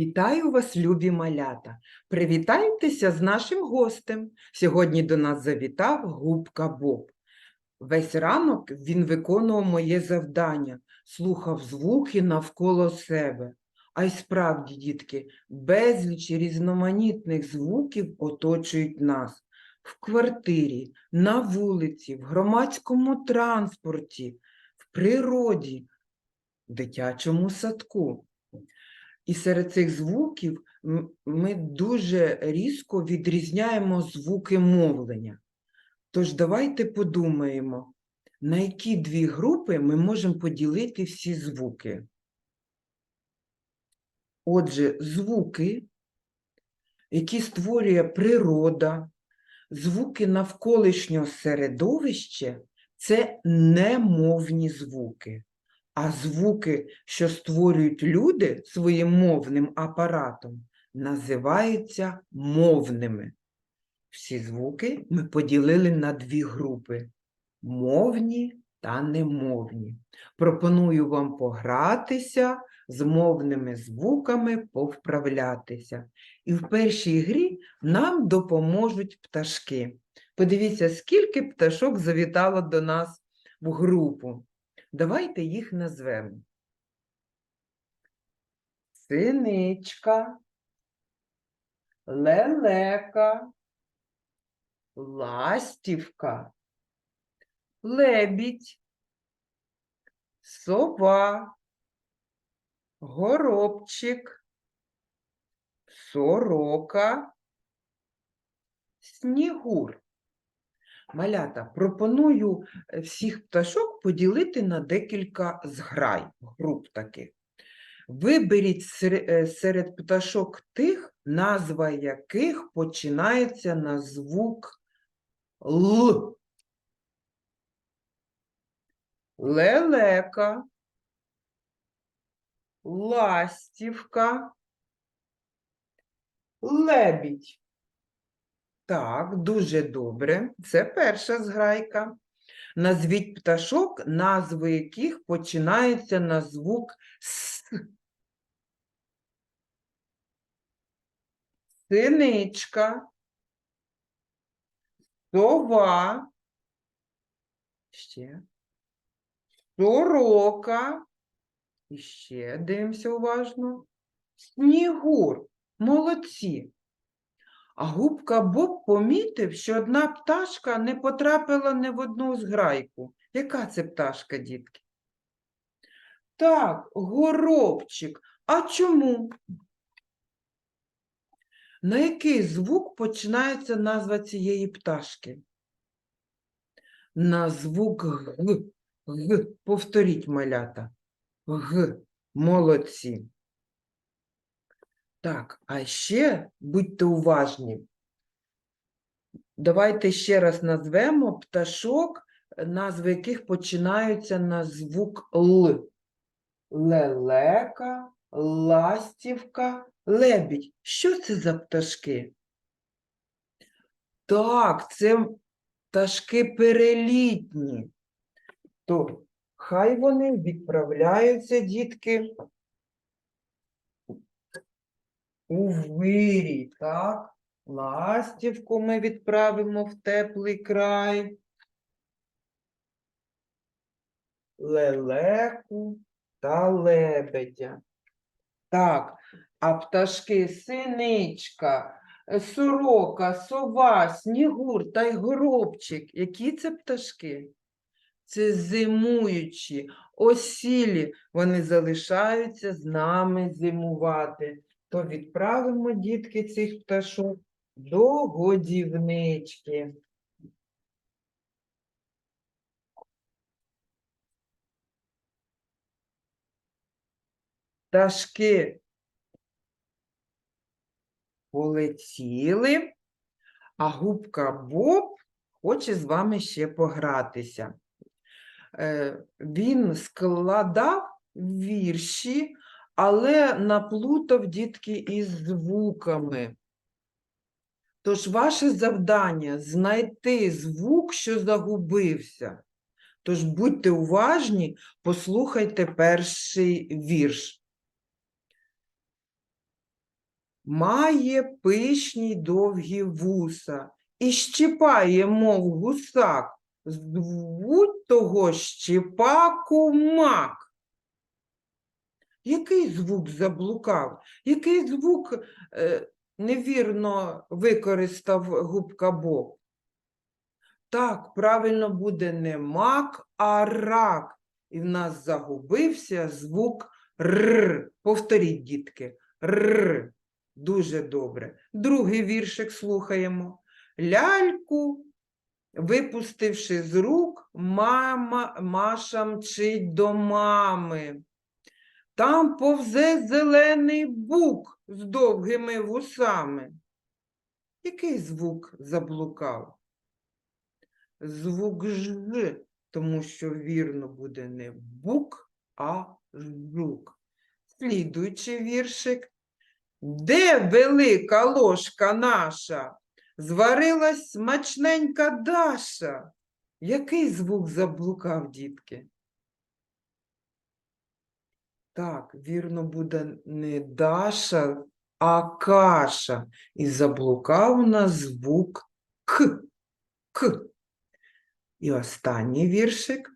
Вітаю вас, любі малята! Привітайтеся з нашим гостем. Сьогодні до нас завітав губка Боб. Весь ранок він виконував моє завдання, слухав звуки навколо себе. А й справді, дітки, безліч різноманітних звуків оточують нас в квартирі, на вулиці, в громадському транспорті, в природі, в дитячому садку. І серед цих звуків ми дуже різко відрізняємо звуки мовлення. Тож давайте подумаємо, на які дві групи ми можемо поділити всі звуки. Отже, звуки, які створює природа, звуки навколишнього середовища це немовні звуки. А звуки, що створюють люди своїм мовним апаратом, називаються мовними. Всі звуки ми поділили на дві групи мовні та немовні. Пропоную вам погратися з мовними звуками, повправлятися. І в першій грі нам допоможуть пташки. Подивіться, скільки пташок завітало до нас в групу. Давайте їх назвемо. Синичка, лелека, ластівка, лебідь, сова, горобчик, сорока, снігур. Малята, пропоную е, всіх пташок поділити на декілька зграй, груп таких. Виберіть е, серед пташок тих, назва яких починається на звук Л. Лелека, ластівка, лебідь. Так, дуже добре. Це перша зграйка. Назвіть пташок, назви яких починаються на звук С. Синичка, сова, ще, сорока, і ще дивимося уважно. Снігур. Молодці. А губка Боб помітив, що одна пташка не потрапила не в одну зграйку. Яка це пташка, дітки? Так, горобчик. А чому? На який звук починається назва цієї пташки? На звук Г. Г. Повторіть, малята. Г. Молодці. Так, а ще будьте уважні. Давайте ще раз назвемо пташок, назви яких починаються на звук Л. Лелека, ластівка, лебідь. Що це за пташки? Так, це пташки перелітні. То хай вони відправляються, дітки, у вирій, так? Ластівку ми відправимо в теплий край. Лелеку та лебедя. Так, а пташки синичка, сорока, сова, снігур та й горобчик. Які це пташки? Це зимуючі, осілі, вони залишаються з нами зимувати. То відправимо, дітки, цих пташок до годівнички. Пташки полетіли, а губка Боб хоче з вами ще погратися. Е, Він складав вірші, але наплутав дітки із звуками. Тож ваше завдання знайти звук, що загубився. Тож будьте уважні, послухайте перший вірш. Має пишні довгі вуса і щипає, мов гусак. Звуть того щепаку мак. Який звук заблукав? Який звук е, невірно використав губка Боб? Так, правильно буде не мак, а рак. І в нас загубився звук р. Повторіть, дітки. Р. Дуже добре. Другий віршик слухаємо. Ляльку, випустивши з рук, мама, Маша мчить до мами. Там повзе зелений бук з довгими вусами. Який звук заблукав? Звук ж, тому що вірно буде не бук, а жук. Слідуючий віршик. Де велика ложка наша? Зварилась смачненька Даша. Який звук заблукав, дітки? Так, вірно буде не Даша, а каша. І заблукав у нас звук К. К. І останній віршик.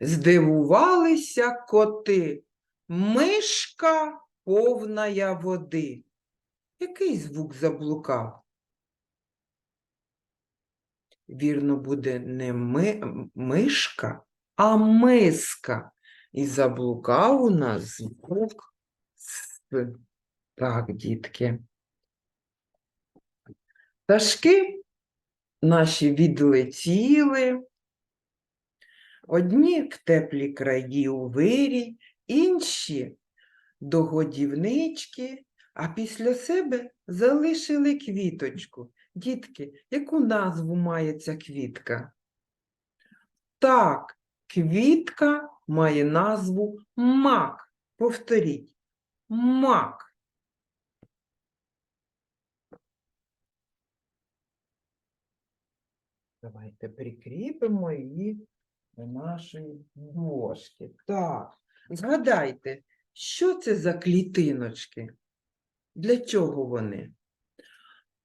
Здивувалися коти. Мишка повная води. Який звук заблукав? Вірно буде не ми, мишка, а миска. І заблукав у нас звук С. Так, дітки. Пташки наші відлетіли. Одні в теплі краї у вирій, інші до годівнички, а після себе залишили квіточку. Дітки, яку назву має ця квітка? Так, квітка має назву мак. Повторіть. Мак. Давайте прикріпимо її до нашої дошки. Так, згадайте, що це за клітиночки? Для чого вони?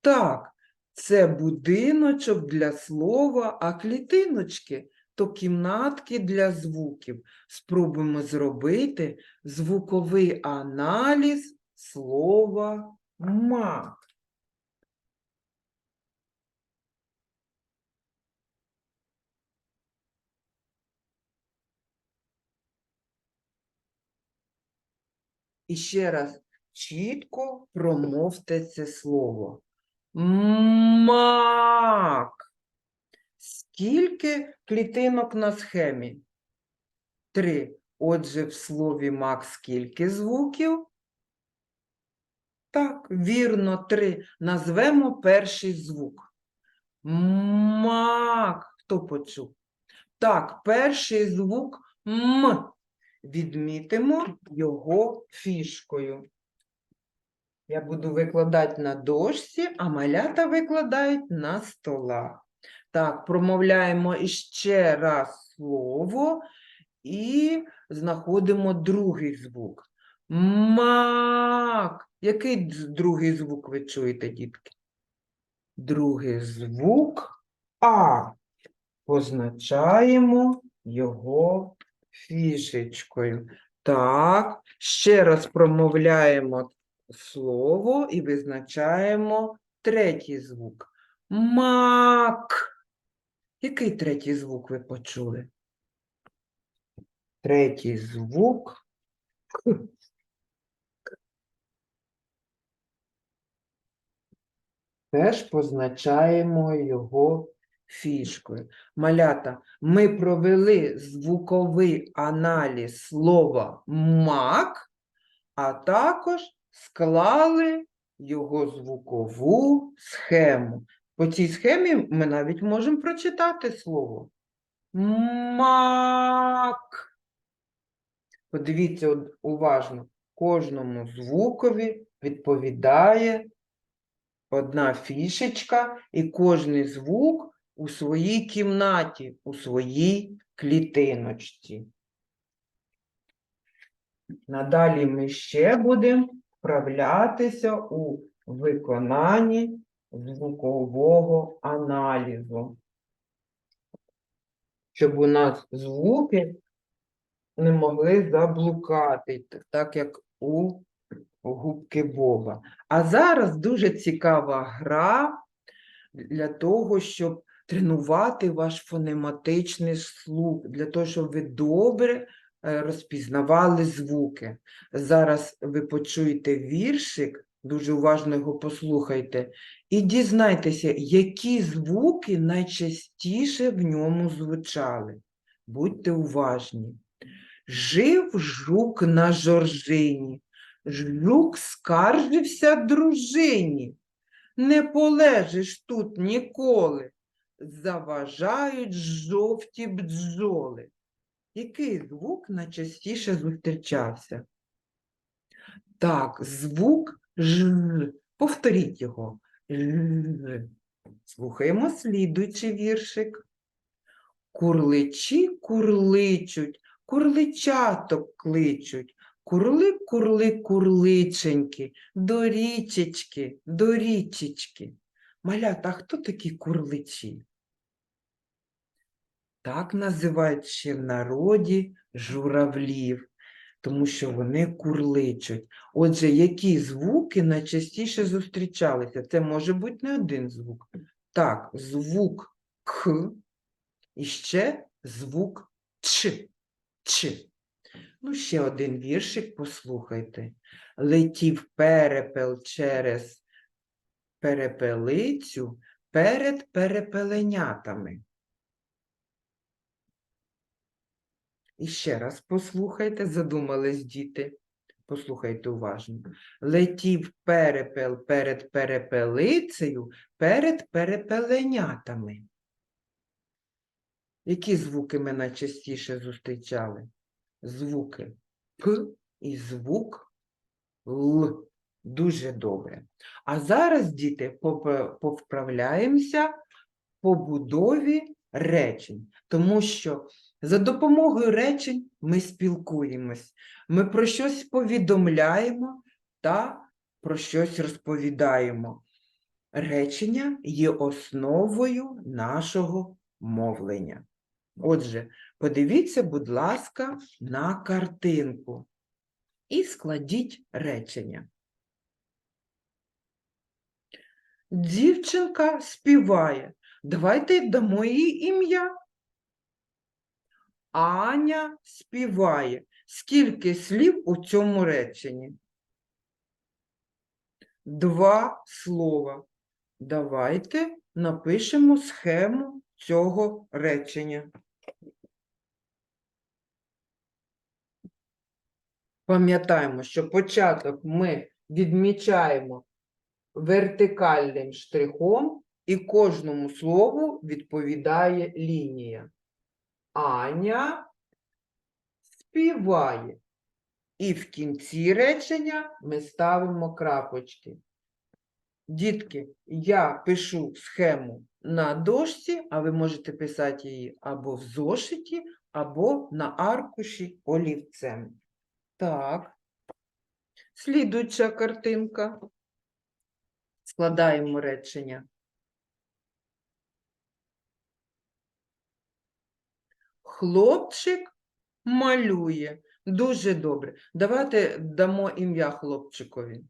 Так, це будиночок для слова, а клітиночки то кімнатки для звуків. Спробуємо зробити звуковий аналіз слова мак. І ще раз чітко промовте це слово. Мак. Скільки клітинок на схемі? Три. Отже, в слові мак скільки звуків? Так, вірно, три. Назвемо перший звук. Мак. Хто почув? Так, перший звук М. Відмітимо його фішкою. Я буду викладати на дошці, а малята викладають на столах. Так, промовляємо іще раз слово і знаходимо другий звук. Мак. Який другий звук ви чуєте, дітки? Другий звук А. Позначаємо його фішечкою. Так, ще раз промовляємо слово і визначаємо третій звук. Мак. Який третій звук ви почули? Третій звук. Теж позначаємо його фішкою. Малята, ми провели звуковий аналіз слова мак, а також склали його звукову схему. По цій схемі ми навіть можемо прочитати слово. Мак. Подивіться уважно, кожному звукові відповідає одна фішечка, і кожний звук у своїй кімнаті, у своїй клітиночці. Надалі ми ще будемо вправлятися у виконанні звукового аналізу. Щоб у нас звуки не могли заблукати, так як у губки Боба. А зараз дуже цікава гра для того, щоб тренувати ваш фонематичний слух, для того, щоб ви добре е, розпізнавали звуки. Зараз ви почуєте віршик, дуже уважно його послухайте, і дізнайтеся, які звуки найчастіше в ньому звучали. Будьте уважні. Жив жук на жоржині, жук скаржився дружині. Не полежиш тут ніколи, заважають жовті бджоли. Який звук найчастіше зустрічався? Так, звук Ж. Повторіть його. Ж. Слухаємо слідуючий віршик. Курличі курличуть, курличаток кличуть, курли, курли, курличеньки, до річечки, до річечки. Малята, а хто такі курличі? Так називають ще в народі журавлів, тому що вони курличуть. Отже, які звуки найчастіше зустрічалися? Це може бути не один звук. Так, звук К і ще звук Ч. Ч. Ну, ще один віршик послухайте. Летів перепел через перепелицю перед перепеленятами. І ще раз послухайте, задумались діти. Послухайте уважно. Летів перепел перед перепелицею перед перепеленятами. Які звуки ми найчастіше зустрічали? Звуки П і звук Л. Дуже добре. А зараз, діти, повправляємося по будові речень, тому що за допомогою речень ми спілкуємось, ми про щось повідомляємо та про щось розповідаємо. Речення є основою нашого мовлення. Отже, подивіться, будь ласка, на картинку і складіть речення. Дівчинка співає. Давайте дамо їй ім'я. Аня співає. Скільки слів у цьому реченні? Два слова. Давайте напишемо схему цього речення. Пам'ятаємо, що початок ми відмічаємо вертикальним штрихом, і кожному слову відповідає лінія. Аня співає. І в кінці речення ми ставимо крапочки. Дітки, я пишу схему на дошці, а ви можете писати її або в зошиті, або на аркуші олівцем. Так. Слідуюча картинка. Складаємо речення. Хлопчик малює. Дуже добре. Давайте дамо ім'я хлопчикові.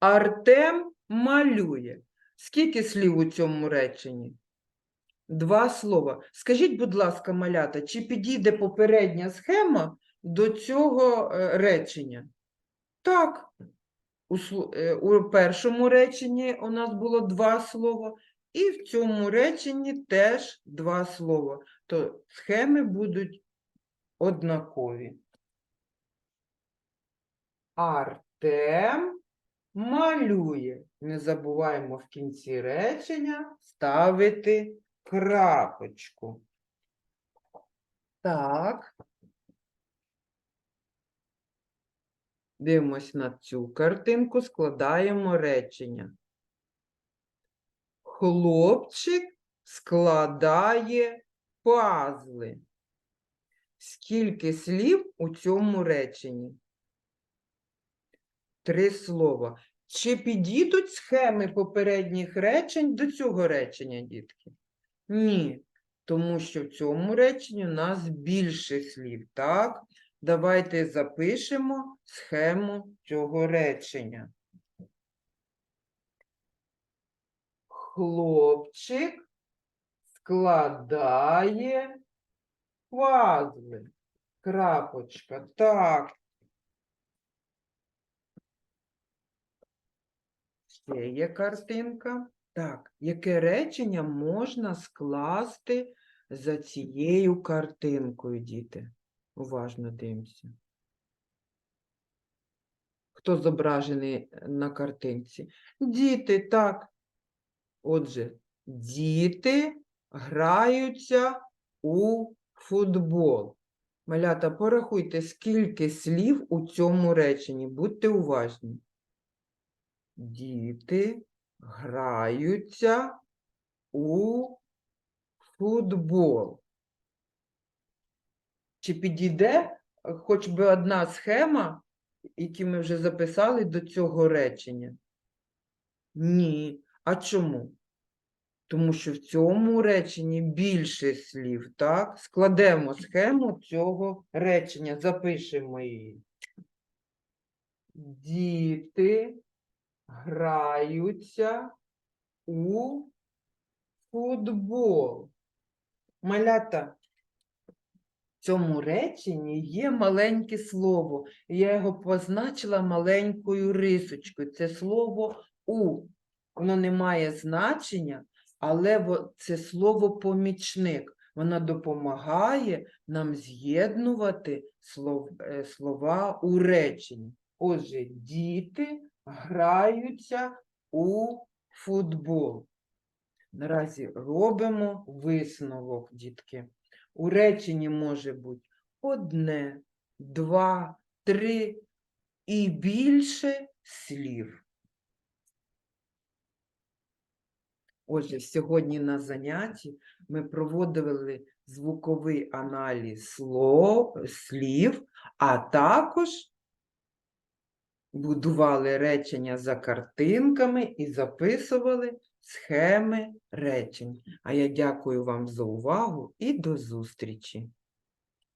Артем малює. Скільки слів у цьому реченні? Два слова. Скажіть, будь ласка, малята, чи підійде попередня схема до цього е, речення? Так. Е, у першому реченні у нас було два слова, і в цьому реченні теж два слова. То схеми будуть однакові. Артем малює. Не забуваємо в кінці речення ставити крапочку. Так. Дивимось на цю картинку, складаємо речення. Хлопчик складає пазли. Скільки слів у цьому реченні? три слова. Чи підійдуть схеми попередніх речень до цього речення, дітки? Ні, тому що в цьому реченні у нас більше слів, так? Давайте запишемо схему цього речення. Хлопчик складає пазли. Крапочка. Так. Ще є картинка. Так, яке речення можна скласти за цією картинкою, діти? Уважно дивимося. Хто зображений на картинці? Діти, так. Отже, діти граються у футбол. Малята, порахуйте, скільки слів у цьому реченні. Будьте уважні. Діти граються у футбол. Чи підійде е, хоч би одна схема, яку ми вже записали до цього речення? Ні. А чому? Тому що в цьому реченні більше слів, так? Складемо схему цього речення, запишемо її. Діти граються у футбол. Малята, в цьому реченні є маленьке слово. Я його позначила маленькою рисочкою. Це слово у. Воно не має значення, але це слово помічник. Воно допомагає нам з'єднувати е, слова у реченні. Отже, діти граються у футбол. Наразі робимо висновок, дітки. У реченні може бути одне, два, три і більше слів. Отже, сьогодні на занятті ми проводили звуковий аналіз слов, слів, а також будували речення за картинками і записували схеми речень. А я дякую вам за увагу і до зустрічі!